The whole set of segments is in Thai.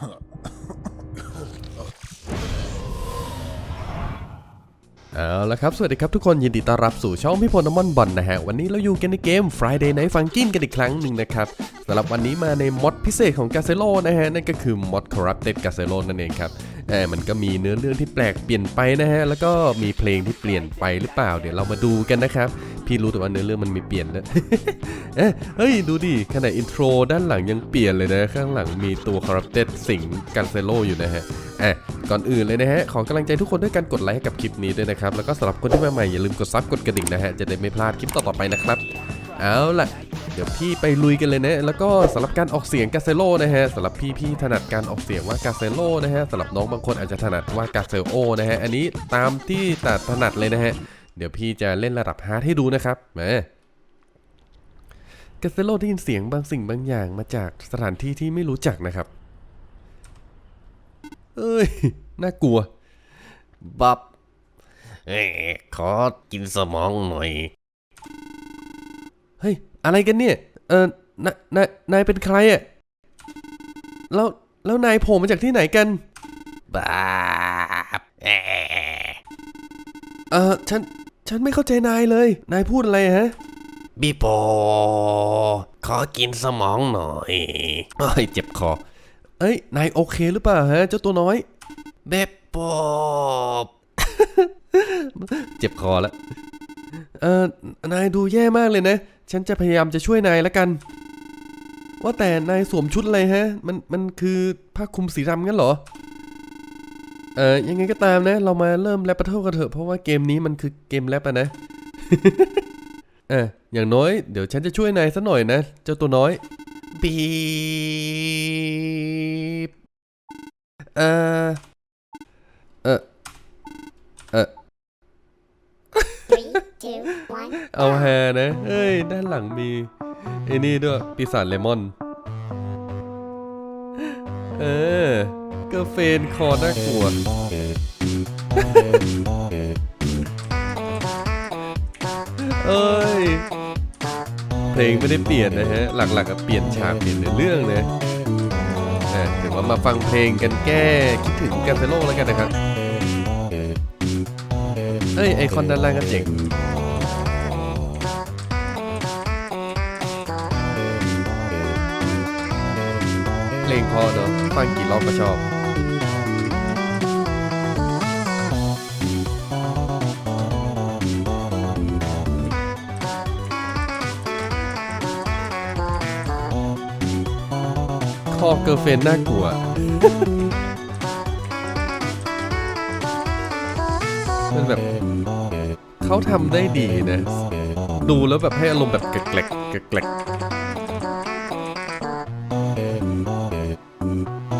Hold up. เอาละครับ สวัสดีครับทุกคนยินดีต้อนรับสู่ช่องพี่พลน้ำมันบอลนะฮะ วันนี้เราอยู่กันในเกม Friday Night Funkin กันอีกครั้งหนึ่งนะครับสำหรับวันนี้มาในมอดพิเศษของ g a z e l o นะฮะ นั่นก็คือมอด Corrupted g a z e l o นั่นเองครับเออมันก็มีเนื้อเรื่องที่แปลกเปลี่ยนไปนะฮะ แล้วก็มีเพลงที่เปลี่ยนไปหรือเปล่า เดี๋ยวเรามาดูกันนะครับ พี่รู้แต่ว่าเนื้อเรื่องมันมีเปลี่ยนแล้วเอ๊เฮ้ยดูดิขณะอินโทรด้านหลังยังเปลี่ยนเลยนะข้างหลังมีตัว Corrupted สิงกันเซโลอยู่นะฮะ อะก่อนอื่นเลยนะฮะ ขอกำลังใจทุกคนด้วยการกดไลค์ให้กับคลิปนี้ด้วยนะครับ แล้วก็สำหรับคนที่มาใหม่อย่าลืมกดซับกดกระดิ่งนะฮะ จะได้ไม่พลาดคลิปต่อๆไปนะครับ เอาล่ะ เดี๋ยวพี่ไปลุยกันเลยนะ แล้วก็สำหรับการออกเสียงกาเซโลนะฮะสำหรับพี่พี่ถนัดการออกเสียงว่ากาเซโลนะฮะสำหรับน้องบางคนอาจจะถนัดว่ากาเซโอนะฮะ อันนี้ตามที่แต่ถนัดเลยนะฮะ เดี๋ยวพี่จะเล่นระดับฮาร์ดให้ดูนะครับแหมกาเซโลได้ยินเสียงบางสิ่งบางอย่างมาจากสถานที่ที่ไม่รู้จักนะครับ เอ้ย น่ากลัว บับ เอ้ยขอกินสมองหน่อย เฮ้ย อะไรกันเนี่ย เออนายนายนายเป็นใครอะ่ะแล้ว แล้วนายโผล่มาจากที่ไหนกันบาบเอ้ยเออฉัน ฉันไม่เข้าใจนายเลย นายพูดอะไรฮะบิโป ขอกินสมองหน่อยเอ้ยเจ็บคอ เอ้ย นายโอเคหรือเปล่าฮะเจ้าตัวน้อยเบบโปบเจ็บคอแล้วเออนายดูแย่มากเลยนะ ฉันจะพยายามจะช่วยนายแล้วกัน ว่าแต่นายสวมชุดอะไรฮะ มันมันคือผ้าคลุมสีดำงั้นเหรอ เออยังไงก็ตามนะ เรามาเริ่มแรปเปอร์เทกันเถอะเพราะว่าเกมนี้มันคือเกมแรปอะนะเอออย่างน้อยเดี๋ยวฉันจะช่วยนายสักหน่อยนะ เจ้าตัวน้อย บีบเออเออเออ Three, two, one. เอาแฮนะ เอ้ย ด้านหลังมีไอ้นี่ด้วย ปีศาจเลมอน เออเกอร์เฟนคอน่ากลัวเลงไม่ได้เปลี่ยนนะฮะ หลักๆก็เปลี่ยนฉากเปลี่ยนเนื้อเรื่องนะอะเดี๋ยวว่ามาฟังเพลงกันแก้คิดถึงกันเซโลแล้วกันนะครับเอ้ย ไอคอนด้านล่างก็เจ๋งเพลงพอเนอะฟังกี่รอบก็ชอบ อเกอร์เฟนน่ากลัวมันแบบเขาทำได้ดีนะ ดูแล้วแบบให้อารมณ์แบบแกลกๆแกลกๆ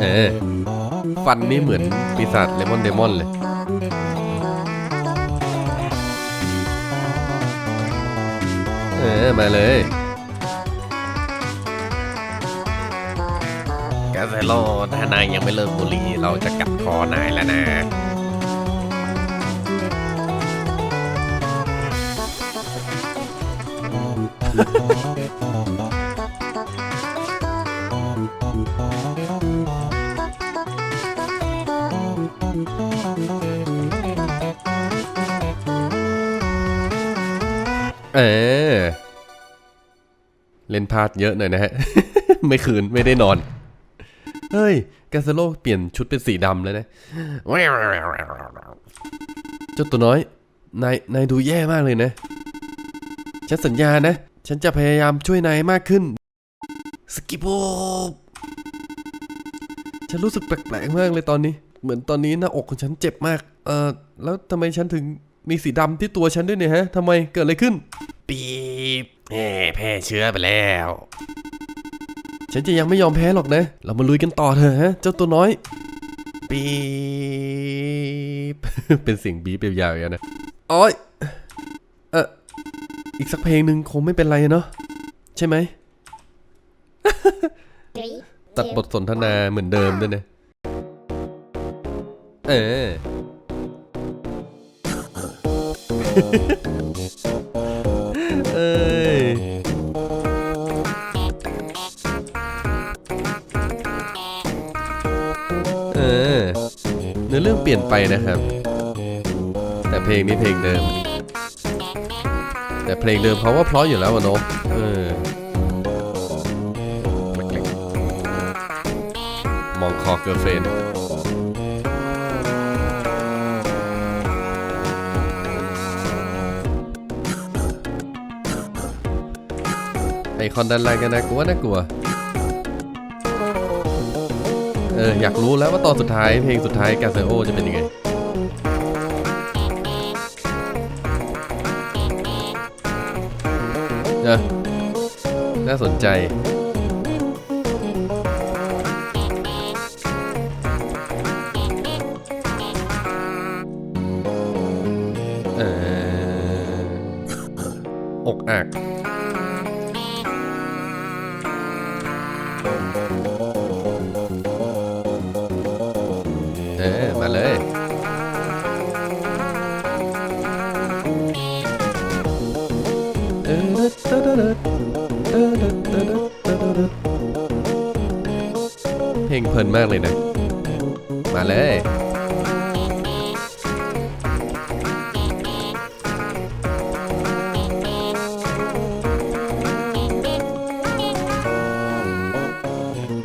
เออฟันนี่เหมือนปีศาจเลมอนเดมอนเลยเออมาเลย โลถ้านายยังไม่เลิกบุหรี่เราจะกัดคอนายแล้วนะเออ เล่นพลาดเยอะหน่อยนะฮะ ไม่คืนไม่ได้นอน เฮ้ยกาเซโลเปลี่ยนชุดเป็นสีดำแล้วนะ เจ้าตัวน้อย นาย นายดูแย่มากเลยนะ ฉันสัญญานะ ฉันจะพยายามช่วยนายมากขึ้น สกิปโบฉันรู้สึกแปลกๆมากเลยตอนนี้ เหมือนตอนนี้หน้าอกของฉันเจ็บมาก เออแล้วทำไมฉันถึงมีสีดำที่ตัวฉันด้วยเนี่ยฮะทำไมเกิดอะไรขึ้นบีบแหมแพร่เชื้อไปแล้ว ฉันจะยังไม่ยอมแพ้หรอกนะ เรามาลุยกันต่อเถอะฮะ เจ้าตัวน้อยบีบเป็นเสียงบีบยาวๆอย่างนะอ้ยเอออีกสักเพลงหนึ่งคงไม่เป็นไรเนาะใช่ไหม ตัดบทสนทนาเหมือนเดิมด้วยนะ เออ ลี่ยนไปนะครับ แต่เพลงนี้เพลงเดิม แต่เพลงเดิมเขาว่าเพราะอยู่แล้วอะเนอะเออมองคอเกิร์เฟนไอคอนดันไลน์กันนะกลัวน่ากลัว อออยากรู้แล้วว่าตอนสุดท้ายเพลงสุดท้ายกาเซโอจะเป็นยังไงนะน่าสนใจ เออ มาเลยเพลงเพลินมากเลยนะ มาเลย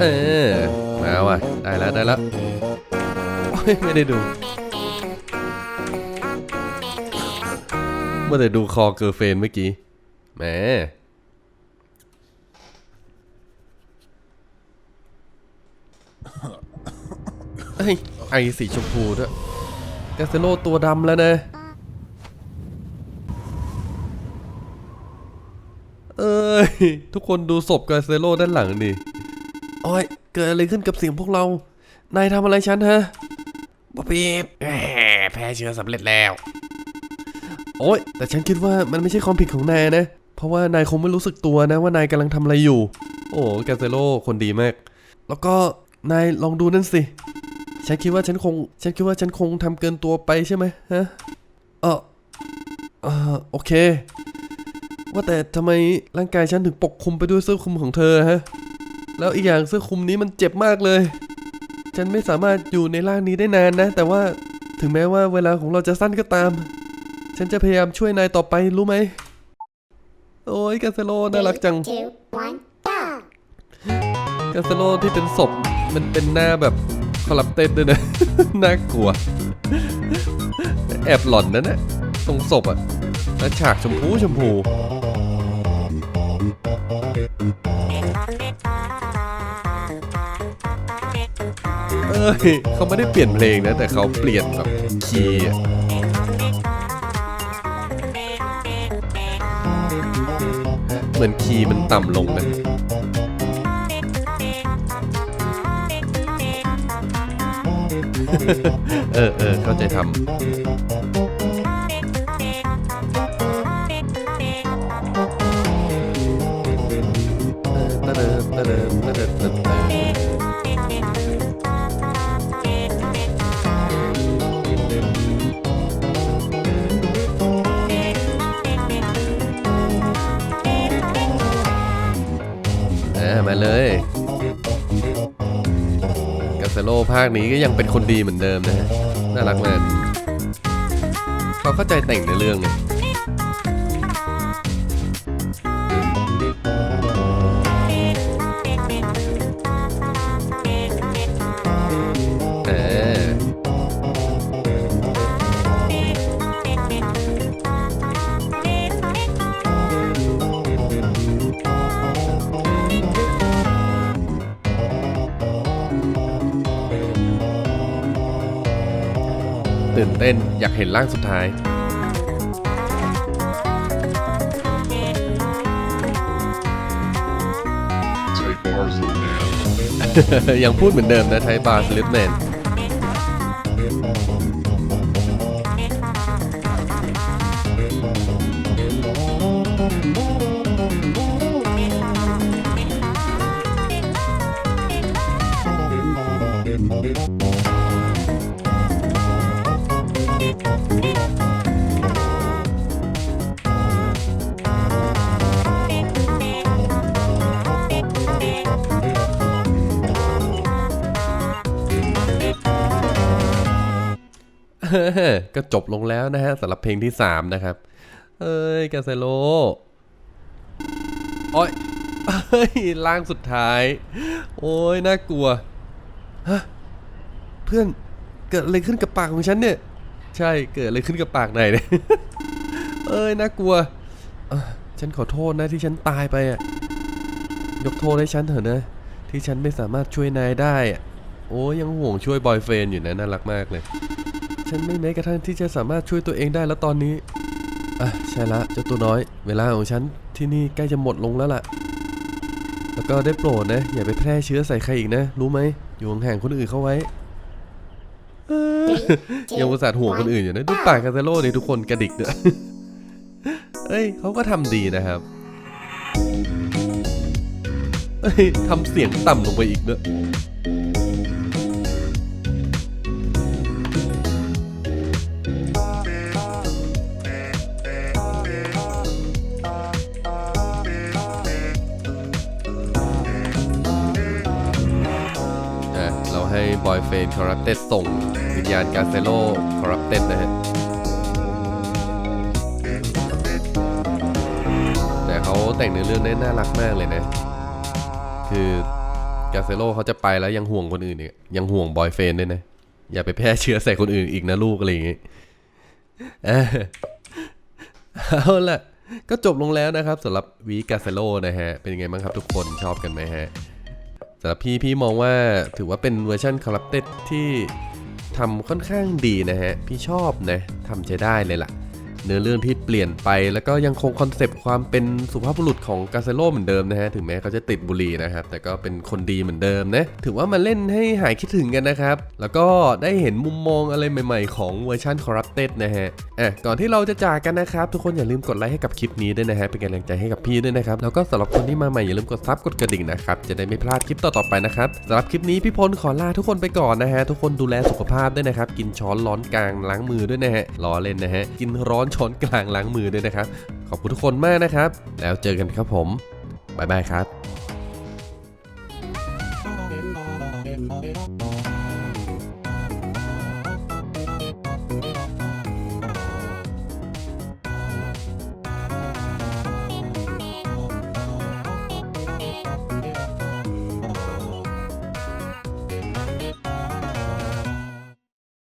เออมาว่ะ ได้แล้ว ได้แล้ว ไม่ได้ดู เมื่อแต่ดูคอเกอร์เฟนเมื่อกี้แหมเฮ้ยไอสีชมพูด้วยกาเซโลตัวดำแล้วนะ เอ้ย ทุกคนดูศพกาเซโลด้านหลังดิ โอ้ย เกิดอะไรขึ้นกับเสียงพวกเรา นายทำอะไรฉันฮะ บ๊อบบี้แพ้เชื้อสำเร็จแล้ว โอ้ยแต่ฉันคิดว่ามันไม่ใช่ความผิดของนายนะ เพราะว่านายคงไม่รู้สึกตัวนะว่านายกำลังทำอะไรอยู่ โอ้กาเซโลคนดีมาก แล้วก็นายลองดูนั่นสิ ฉันคิดว่าฉันคง ฉันคิดว่าฉันคงทำเกินตัวไปใช่ไหมฮะ เออเออโอเค ว่าแต่ทำไมร่างกายฉันถึงปกคลุมไปด้วยเสื้อคลุมของเธอฮะ แล้วอีกอย่างเสื้อคลุมนี้มันเจ็บมากเลย ฉันไม่สามารถอยู่ในร่างนี้ได้นานนะ แต่ว่าถึงแม้ว่าเวลาของเราจะสั้นก็ตาม ฉันจะพยายามช่วยนายต่อไปรู้ไหม โอ้ยกาเซโลน่ารักจัง Two, one, go. กาเซโลที่เป็นศพมันเป็นหน้าแบบคอลับเต็ดด้วยนะ น่ากลัว แอบหล่อนนั่นนะตรงศพอะแล้วฉากชมพูชมพู เอ้ยเขาไม่ได้เปลี่ยนเพลงนะ แต่เขาเปลี่ยนแบบคีย์เหมือนคีย์มันต่ำลงนะเออเออเข้าใจทำเดินเดินเดินาเซโลภาคนี้ก็ยังเป็นคนดีเหมือนเดิมนะฮะน่ารักมากเขาเข้าใจแต่งในเรื่องเนี่ย ตื่นเต้น อยากเห็นร่างสุดท้าย Take bars of man. ยังพูดเหมือนเดิมนะไทยบาร์สลิปแมน ก็จบลงแล้วนะฮะสำหรับเพลงที่ 3 นะครับ เอ้ยกาเซโลโอ้ยเฮ้ยล่างสุดท้าย โอ้ยน่ากลัวฮะเพื่อนเกิดอะไรขึ้นกับปากของฉันเนี่ย ใช่เกิดอะไรขึ้นกับปากไหนเนี่ยเอ้ยน่ากลัวฉันขอโทษนะที่ฉันตายไปอะยกโทษให้ฉันเถอะนะ ที่ฉันไม่สามารถช่วยนายได้อะโอ้ยยังห่วงช่วยบอยเฟรนอยู่นะน่ารักมากเลย ฉันไม่แม้กระทั่งที่จะสามารถช่วยตัวเองได้แล้วตอนนี้ อะใช่ละเจ้าตัวน้อย เวลาของฉันที่นี่ใกล้จะหมดลงแล้วล่ะ แล้วก็ได้โปรดนะ อย่าไปแพร่เชื้อใส่ใครอีกนะ รู้ไหม อยู่ห่างๆคนอื่นเข้าไว้ Three, ยังอุ two, ตส่าห์ห่วงคน one. อื่นอยู่นะ ดูปากคาเซโร่นี่ทุกคนกระดิกด้วยเอ้ยเขาก็ทำดีนะครับเอ้ยทำเสียงต่ำลงไปอีกด้วยอ่ ให้บอยเฟนคอรัปเต็ดส่งวิญญาณกาเซโลคอรัปเต็ดนะฮะแต่เขาแต่งเนื้อเรื่องได้น่ารักมากเลยนะ คือกาเซโลเขาจะไปแล้วยังห่วงคนอื่นอีกยังห่วงบอยเฟนด้วยนะ อย่าไปแพร่เชื้อใส่คนอื่นอีกนะลูกอะไรอย่างงี้เออเอาล่ะก็จบลงแล้วนะครับสำหรับวีกาเซโลนะฮะ เป็นยังไงบ้างครับทุกคนชอบกันไหมฮะ สำหรับพี่พี่มองว่าถือว่าเป็นเวอร์ชันคอรัปเต็ดที่ทำค่อนข้างดีนะฮะ พี่ชอบนะทำใช้ได้เลยล่ะ เนื้อเรื่องที่เปลี่ยนไปแล้วก็ยังคงคอนเซปต์ความเป็นสุภาพบุรุษของกาเซโลเหมือนเดิมนะฮะถึงแม้เขาจะติดบุหรี่นะครับแต่ก็เป็นคนดีเหมือนเดิมนะถือว่ามาเล่นให้หายคิดถึงกันนะครับ แล้วก็ได้เห็นมุมมองอะไรใหม่ๆ ของเวอร์ชัน Corrupted นะฮะอะก่อนที่เราจะจากกันนะครับ ทุกคนอย่าลืมกดไลค์ให้กับคลิปนี้ด้วยนะฮะเป็นกำลังใจให้กับพี่ด้วยนะครับแล้วก็สำหรับคนที่มาใหม่อย่าลืมกดซับกดกระดิ่งนะครับจะได้ไม่พลาดคลิปต่อๆไปนะครับสำหรับคลิปนี้พี่พลขอลาทุกคนไปก่อนนะฮะทุกคนดูแลสุขภาพด้วยนะครับกินช้อนร้อนกลางล้างมือด้วยนะฮะรอเล่นนะฮะกินร้อนช้อนกลางล้างมือด้วยนะครับ ขอบคุณทุกคนมากนะครับ แล้วเจอกันครับผมบ๊ายบายครับ